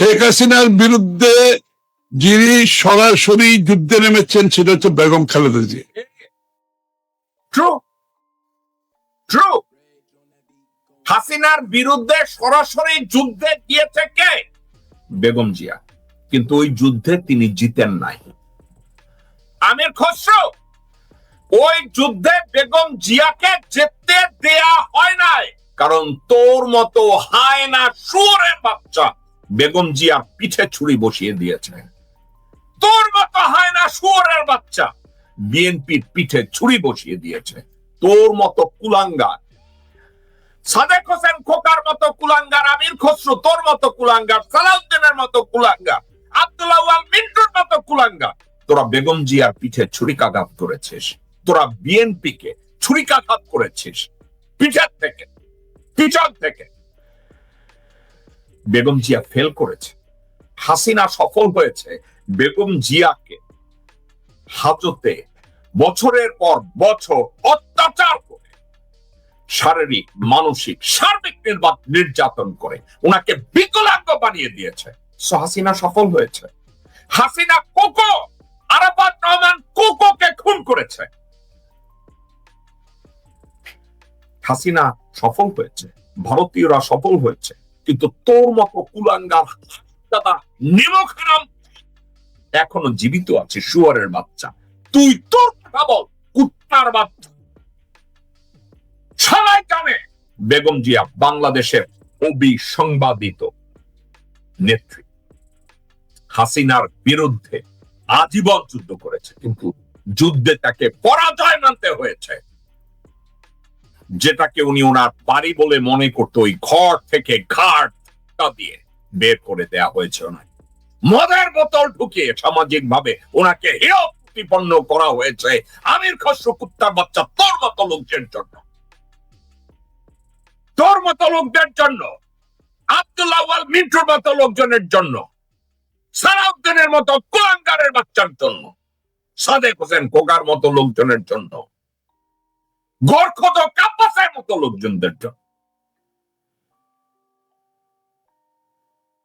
শেখ হাসিনার বিরুদ্ধে যিনি সরাসরি যুদ্ধে নেমেছেন, সেটা হচ্ছে বেগম খালেদা জি হাসিনার বিরুদ্ধে সরাসরি যুদ্ধে গিয়েছে কে? বেগম জিয়া। কিন্তু ওই যুদ্ধে তিনি জিতেন নাই। আমির খসরু, ওই যুদ্ধে বেগম জিয়াকে যেতে দেয়া হয় নাই। কারণ তোর মতো হায় না সুরের বাচ্চা বেগম জিয়ার পিঠে ছুরি বসিয়ে দিয়েছে তোর মতো হায়না সুরের বাচ্চা। বিএনপির পিঠে ছুরি বসিয়ে দিয়েছে। তোর মতো কুলাঙ্গার। সাদেক হোসেন খোকার মতো কুলাঙ্গার, আমির খসরু তোর মতো কুলাঙ্গার, সালাউদ্দিনের মতো কুলাঙ্গার আব্দুল্লাহ মিন্টুর মতো কুলাঙ্গার। তোরা বেগম জিয়ার পিঠে ছুরিকাঘাত করেছিস। তোরা বিএনপি কে ছুরিকাঘাত করেছিস। পিঠের থেকে পিছন থেকে। বেগম জিয়া ফেল করেছে। হাসিনা সফল হয়েছে বেগম জিয়াকে। হাজতে বছরের পর বছর অত্যাচার করে, শারীরিক, মানসিক, সার্বিক নির্যাতন করে, ওনাকে বিকলাঙ্গ বানিয়ে দিয়েছে। হাসিনা সফল হয়েছে। হাসিনা কোকো, আরাফাত রহমান কোকোকে খুন করেছে। হাসিনা সফল হয়েছে, ভারতীয়রা সফল হয়েছে। কিন্তু তোর মতো কুলাঙ্গার দাদা নিমখারাম এখনও জীবিত আছে শুয়ারের বাচ্চা। তুই তোর কথা বল, কুত্তার বাচ্চা। সবাই জানে বেগম জিয়া, বাংলাদেশের অবিসংবাদিত নেত্রী। হাসিনার বিরুদ্ধে আজীবন যুদ্ধ করেছে, কিন্তু যুদ্ধে তাকে পরাজয় মানতে হয়েছে। যেটাকে উনি ওনার বাড়ি বলে মনে করতো, ওই ঘর থেকে ঘাট দিয়ে বের করে দেয়া হয়েছে ওনাকে। মদের বোতল ঢুকিয়ে সামাজিক ভাবে ওনাকে হেয় করা হয়েছে। আমির খসরু কুত্তার বাচ্চা, তোর মতো লোকদের জন্য। তোর মতো লোকদের জন্য। আব্দুল্লাহ মিন্টুর মতো লোকজনের জন্য। সালাউদ্দিনের মতো কুলাঙ্গারের বাচ্চার জন্য। সাদেক হোসেন কোগার মতো লোকজনের জন্য। কাব্বাসের মতো লোকজনদের জন্য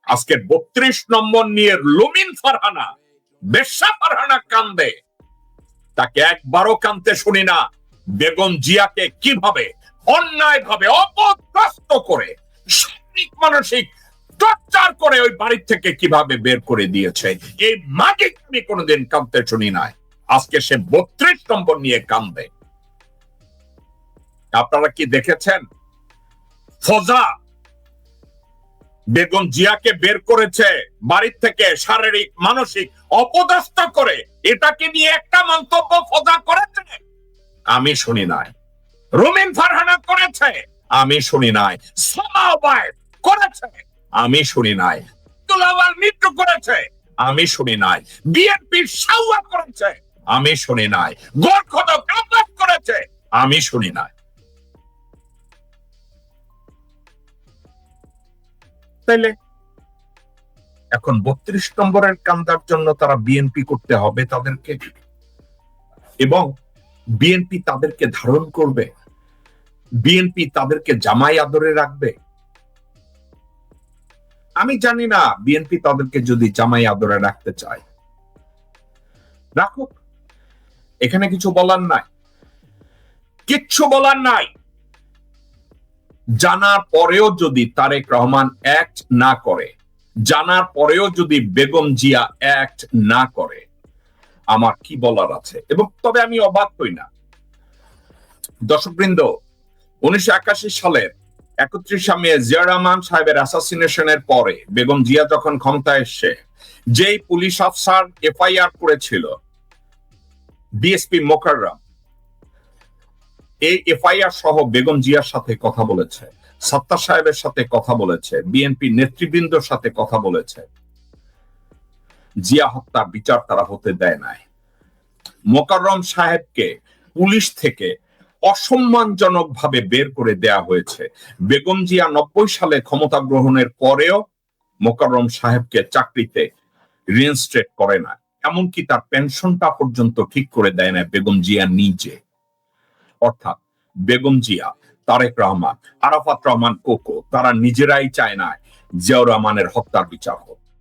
আজকে বত্রিশ নম্বর নিয়ে লুমিন ফারহানা, বেশ্যা ফারহানা কান্দে। তাকে একবারও কানতে শুনি না। বেগম জিয়াকে কীভাবে অন্যায় ভাবে অপদগ্রস্ত করে শারীরিক মানসিক টর্চার করে ওই বাড়ি থেকে কীভাবে বের করে দিয়েছে এই মাকে আমি কোনোদিন কাঁদতে শুনি নাই। আজকে সে বত্রিশ নম্বর নিয়ে কান্দে। আপনারা কি দেখেছেন? ফজা বেগম জিয়াকে বের করেছে বাড়ির থেকে শারীরিক, মানসিক অপদস্থ করে। এটাকে নিয়ে একটা মন্তব্য ফজা করেছে। আমি শুনি নাই। রুমিন ফারহানা করেছে। আমি শুনি নাই। সামাওয়াত করেছে। আমি শুনি নাই। তুলাওয়াল মৃত্যু করেছে। আমি শুনি নাই। বিএনপি সাউয়া করেছে। আমি শুনি নাই। গোরখদ করেছে। আমি শুনি নাই। তাইলে এখন বত্রিশ নম্বরের কান্দার জন্য তারা বিএনপি করতে হবে তাদেরকে। এবং বিএনপি তাদেরকে ধারণ করবে। বিএনপি তাদেরকে জামাই আদরে রাখবে। আমি জানি না বিএনপি তাদেরকে যদি জামাই আদরে রাখতে চায়। রাখুক। এখানে কিছু বলার নাই। কিচ্ছু বলার নাই। জানার পরেও যদি তারেক রহমান অ্যাক্ট না করে, জানার পরেও যদি বেগম জিয়া অ্যাক্ট না করে, আমার কি বলার আছে? এবং তবে আমি অবাক হই না। দর্শকবৃন্দ, উনিশশো একাশি সালের একত্রিশে মে জিয়া রহমান সাহেবের অ্যাসাসিনেশনের পরে বেগম জিয়া যখন ক্ষমতায় এসছে যেই পুলিশ অফিসার এফআইআর করেছিল ডিএসপি মোকাররাম এই এফআইআর সহ বেগম জিয়ার সাথে কথা বলেছে সত্তা সাহেবের সাথে কথা বলেছে, বিএনপি নেতৃবৃন্দর সাথে কথা বলেছে। জিয়া হত্যা বিচার তারা হতে দেয় নাই। মোকাররম সাহেবকে পুলিশ থেকে অসম্মানজনক ভাবে বের করে দেয়া হয়েছে। বেগম জিয়া নব্বই সালে ক্ষমতা গ্রহণের পরেও মোকাররম সাহেবকে চাকরিতে রিইনস্টেট করে না, এমনকি তার পেনশনটা পর্যন্ত ঠিক করে দেয় না বেগম জিয়া নিজে। অর্থাৎ বেগম জিয়া, তারেক রহমান, আরাফাত রহমান, কোকো, তারা নিজেরাই চায় না জিয়াউর রহমানের হত্যার বিচার হোক।